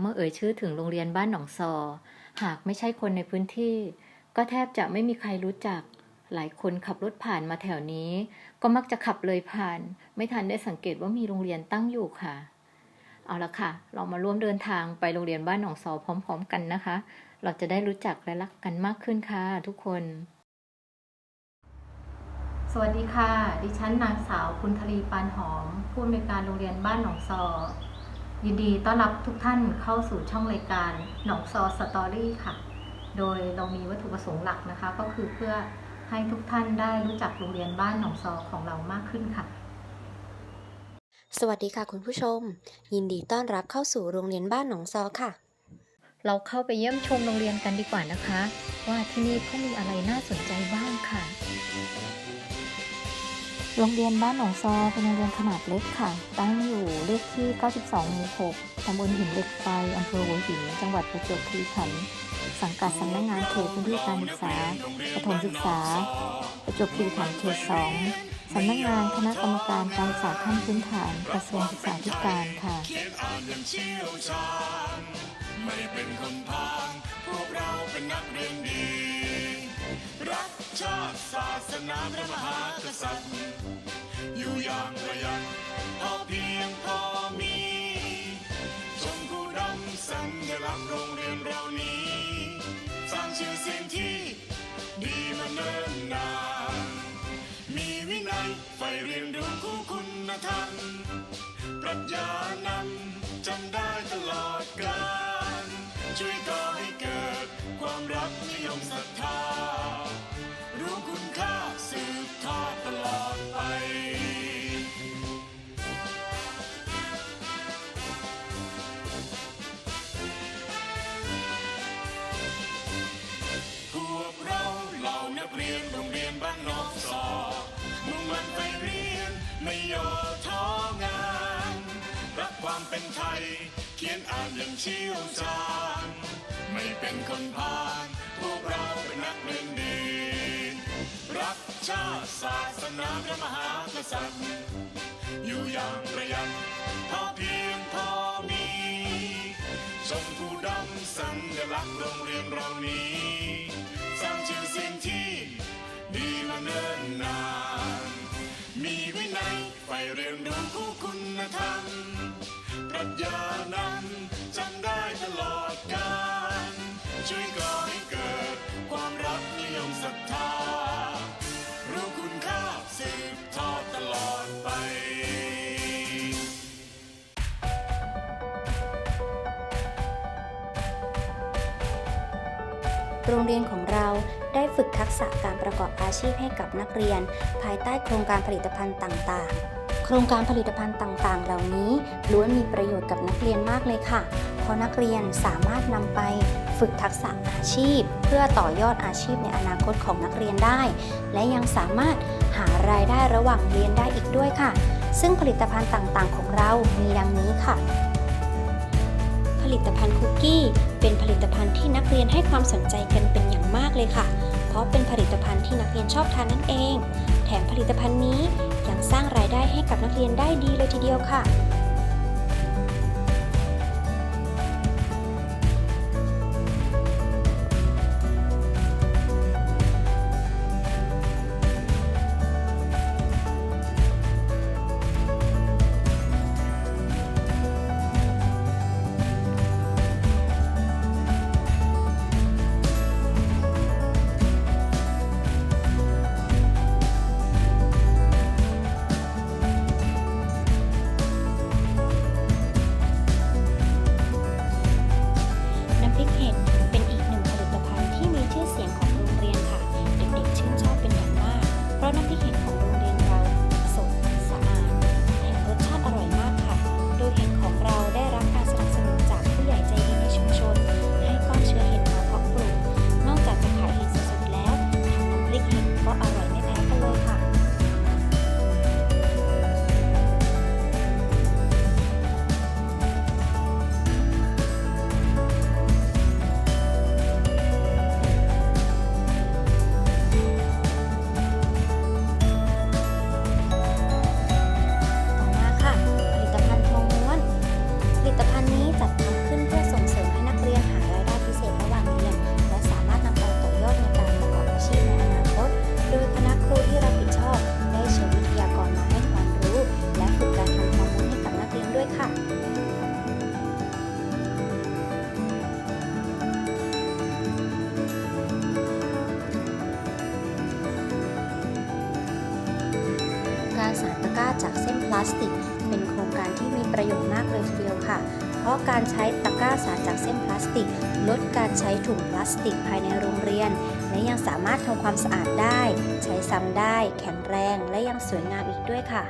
เมื่อเอ่ยชื่อถึงโรงเรียนบ้านหนองซอ หากไม่ใช่คนในพื้นที่ ก็แทบจะไม่มีใครรู้จัก หลายคนขับรถผ่านมาแถวนี้ ก็มักจะขับเลยผ่าน ไม่ทันได้สังเกตว่ามีโรงเรียนตั้งอยู่ค่ะ เอาละค่ะ เรามาร่วมเดินทางไปโรงเรียนบ้านหนองซอพร้อม ๆ กันนะคะ เราจะได้รู้จักและรักกันมากขึ้นค่ะทุกคน สวัสดีค่ะ ดิฉันนางสาวคุณทรีปานหอม ผู้อำนวยการโรงเรียนบ้านหนองซอ ยินดีต้อนรับทุกท่านเข้าสู่ช่องรายการหนองซอสตอรี่ค่ะ โดยเรามีวัตถุประสงค์หลักนะคะ ก็คือเพื่อให้ทุกท่านได้รู้จักโรงเรียนบ้านหนองซอของเรามากขึ้นค่ะ สวัสดีค่ะคุณผู้ชม ยินดีต้อนรับเข้าสู่โรงเรียนบ้านหนองซอค่ะ เราเข้าไปเยี่ยมชมโรงเรียนกันดีกว่านะคะ ว่าที่นี่เขามีอะไรน่าสนใจบ้างค่ะ โรงเรียนบ้านหนองซอเป็นโรงเรียนขนาดเล็กค่ะ ตั้งอยู่เลขที่ 92 หมู่ 6 ตำบลหินเหล็กไฟ อำเภอหัวหิน จังหวัดประจวบคีรีขันธ์ สังกัดสำนักงานเขตพื้นที่การศึกษาประถมศึกษา ประจวบคีรีขันธ์เขต 2 สำนักงานคณะกรรมการการศึกษาขั้นพื้นฐานกระทรวงศึกษาธิการค่ะ ไม่เป็นคนพาลพวกเราเป็นนักเรียนดี รักชาติศาสนาพระมหาก ษัตริย์อยู่อย่างประหยัดพอเพียงพอมีชมผู้ดำสัญลักษณ์โรงเรียนเรานี้ สร้างชื่อเสียงที่ดีมาเนิ่นนาน มีวินัยใฝ่เรียนรู้คู่คุณธรรมปรัชญานำจำได้ตลอดกาลช่วยก่อให้เกิดความรักนิยมศรัทธารู้คุณค่า ท้องาน รักความเป็นไทย เขียนอ่านอย่างเชี่ยวชาญ ไม่เป็นคนพาลพวกเราเป็นนักเรียนดี รักชาติศาสนาพระมหากษัตริย์ อยู่อย่างประหยัดพอเพียงพอมีชมผู้ดำสัญลักษณ์โรงเรียนเรานี้ โรงเรียนของเราได้ฝึกทักษะการประกอบอาชีพให้กับนักเรียน ภายใต้โครงการผลิตภัณฑ์ต่างๆโครงการผลิตภัณฑ์ต่างๆ เหล่านี้ล้วนมีประโยชน์กับนักเรียนมากเลยค่ะ เพราะนักเรียนสามารถนำไปฝึกทักษะอาชีพ เพื่อต่อยอดอาชีพในอนาคตของนักเรียนได้ และยังสามารถหารายได้ระหว่างเรียนได้อีกด้วยค่ะ ซึ่งผลิตภัณฑ์ต่างๆ ของเรามีดังนี้ค่ะ ลิตภัณฑ์คุกกี้ เป็นผลิตภัณฑ์ที่นักเรียนให้ความสนใจกันเป็นอย่างมากเลยค่ะ เพราะเป็นผลิตภัณฑ์ที่นักเรียนชอบทานนั่นเอง แถมผลิตภัณฑ์นี้ยังสร้างรายได้ให้กับนักเรียนได้ดีเลยทีเดียวค่ะ ราะน้ำพริกเห็ด สารตะกร้าจากเส้นพลาสติก เป็นโครงการที่มีประโยชน์มากเลยทีเดียวค่ะ เพราะการใช้ตะกร้าสารจากเส้นพลาสติก ลดการใช้ถุงพลาสติกภายในโรงเรียน และยังสามารถทำความสะอาดได้ ใช้ซ้ำได้ แข็งแรง และยังสวยงามอีกด้วยค่ะ